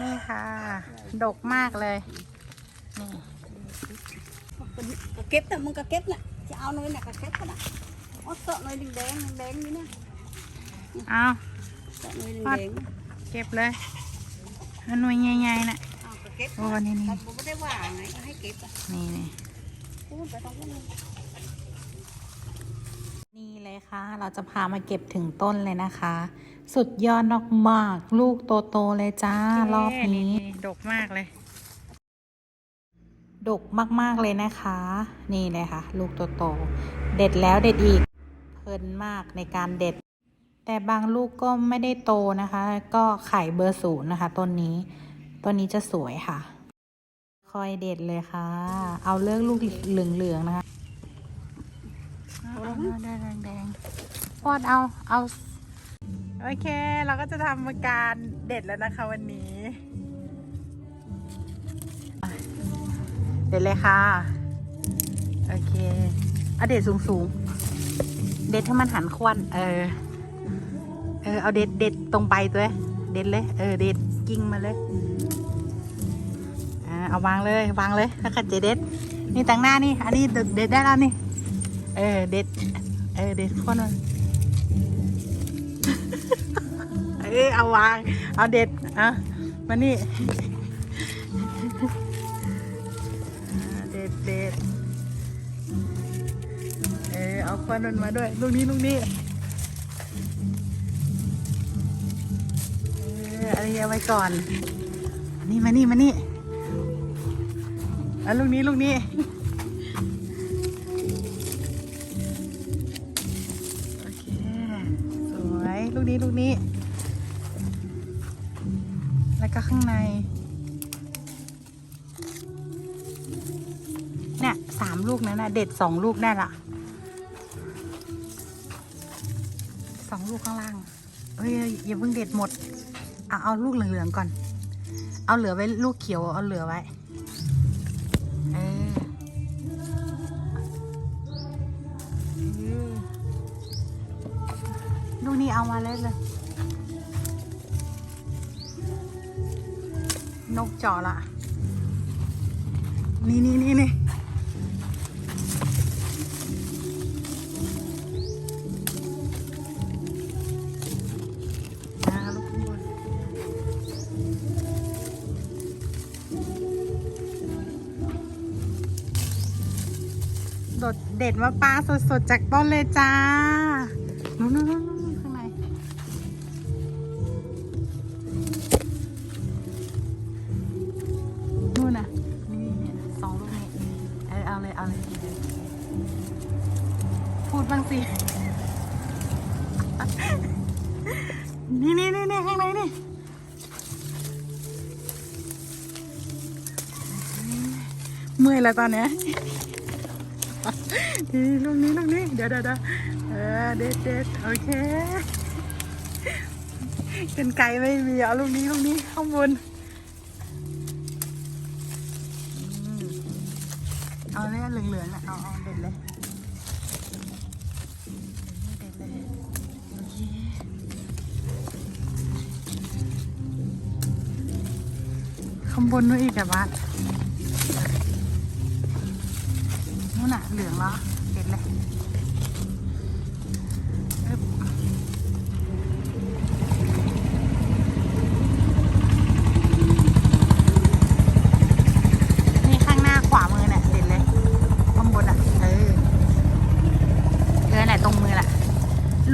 นี่ค่ะ ดกมากเลย นี่ก็เก็บแต่มึงก็เก็บน่ะจะเอาหน่อยน่ะก็เก็บก็ได้เอาเสาะหน่อยแดงๆแดงๆนี่นะเอาเสาะหน่อยแดงเก็บเลยอันหน่วยใหญ่ๆน่ะๆเอาก็เก็บโอ้นี่นี่แต่ผมไม่ได้ว่าไงก็ให้เก็บอะนี่นี่พูดไปตรง นั้นเลยนี่เลยค่ะเราจะพามาเก็บถึงต้นเลยนะคะ สุดยอดมากๆลูกโตๆเลยจ้ารอบนี้ดกมากเลย ดกมากๆเลยนะคะ นี่เลยค่ะ ลูกโตๆเด็ดแล้วเด็ดอีก เพลินมากในการเด็ด แต่บางลูกก็ไม่ได้โตนะคะ ก็ไข่เบอร์ศูนย์นะคะต้นนี้ต้นนี้จะสวยค่ะ คอยเด็ดเลยค่ะ เอาเลือกลูกเหลืองๆนะคะเอา ได้แดงๆปอดเอา เอา โอเค เราก็จะทำการเด็ดแล้วนะคะวันนี้ เด็ดเลยค่ะ โอเคเอาเด็ดสูงๆ เด็ดให้มันหันควันเออ เออ เอาเด็ดเด็ดตรงไปตัวเองเด็ดเลย เออ เด็ดกิ่งมาเลยอ่าเอาวางเลยวางเลยแล้วขัดเจเด็ดนี่ต่างหน้านี่ อันนี้เด็ดเด็ดได้แล้วนี่ เออเด็ด เออเด็ดคนมันเออเอาวาง เอาเด็ดอะมานี่ เด็ดเด็ดเออเอาควันมันมาด้วย ลูกนี้ลูกนี้เอออันนี้เอาไว้ก่อนนนี้มานี่มานี่อะลูกนี้ลูกนี้ กนี้ลูกนี้ แล้วก็ข้างใน เนี่ยสามลูกนั้นนะเด็ดสองลูกได้ละสองลูกข้างล่างเอ้ยอย่าเพิ่งเด็ดหมดเอาเอาลูกเหลืองๆก่อน เอาเหลือไว้ลูกเขียวเอาเหลือไว้เออ ลูกนี้เอามาเลยเลย นกจ่อละ นี่นี่นี่นี่อ่าลูกข้างบนโดดเด็ดมาปลาสดๆ จากต้นเลยจ้า บ้างสิ นี่นี่นี่นี่ข้างในนี่ เมื่อยแล้วตอนเนี้ยนี่ลูกนี้ลูกนี้ เดี๋ยวเดี๋ยวเดี๋ยวเออเด็ดเด็ดโอเคเป็นไก่ไม่มีเอาลูกนี้ลูกนี้ข้างบนเอาเลยเหลืองๆอะเอาเอาเด็ดเลย ข้างบนนู้นอีกแต่ว่านนู่นน่ะเหลืองแล้วเด็ดเลยอึ๊บนี่ข้างหน้าขวามือเนี่ยเด็ดเลยข้างบนอะเออเออไหนตรงมือแหละ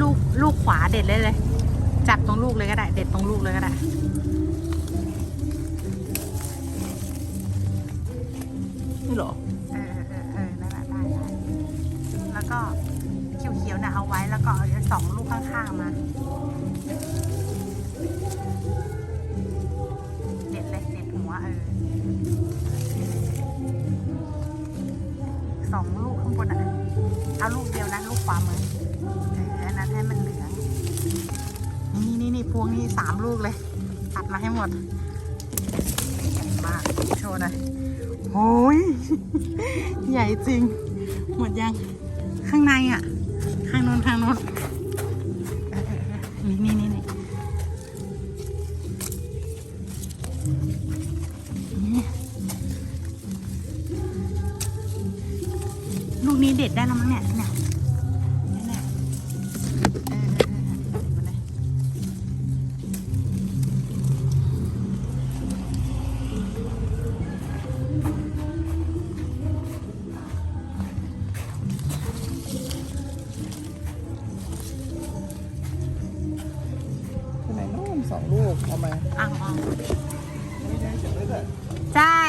ลูกลูกขวาเด็ดเลยเลย จับตรงลูกเลยก็ได้ เด็ดตรงลูกเลยก็ได้ นี่เหรอ เออเออเออนั่นแหละได้ได้แล้วก็เขียวๆน่ะเอาไว้แล้วก็เอาสองลูกข้างๆมา เด็ดเลยเด็ดหัวเออสองลูกข้างบนอะ เอาลูกเดียวนะลูกขวามือเอออันนั้นให้มันเหลือง นี่นี่นี่พวงนี้สามลูกเลย ตัดมาให้หมดมาโชว์หน่อย โอ้ย ใหญ่จริง หมดยัง ข้างในอะ ข้างโน้นข้างโน้นเอนี่นี่นี่นี่ลูกนี้เด็ดได้แล้วมั้งเนี่ยเนี่ย สองลูก เอามาอ่างออกไม่ได้เฉยเลยแต่ใช่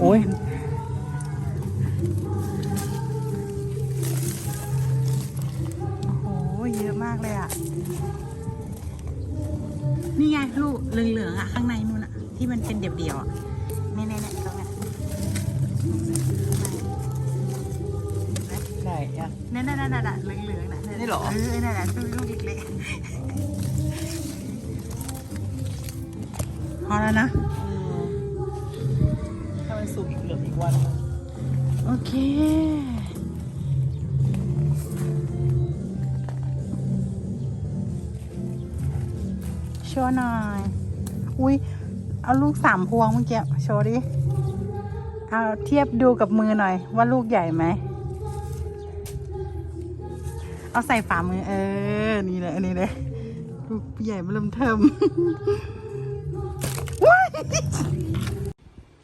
โอ้ยโอ้โหเยอะมากเลยอะ นี่ไงลูกเหลืองๆอะ ข้างในนู่นอะ ที่มันเป็นเดี่ยวๆอะเนี่ยเนี่ยเนี่ยตรงเนี้ยไห นอะนั่นนั่นนั่นนั่นเหลืองเหลืองๆน่ะนี่เหรอ เออนั่นแหละลูกเล็กๆพอแล้วนะ ถ้ามันสุกอีกเหลืออีกวัน โอเคโชว์หน่อย อุ้ยเอาลูกสามพวงเมื่อกี้โชว์ดิ เอาเทียบดูกับมือหน่อยว่าลูกใหญ่ไหม เอาใส่ฝ่ามือเออ นี่เลยอันนี้เลยลูกใหญ่มาเริ่มเทิมว้าย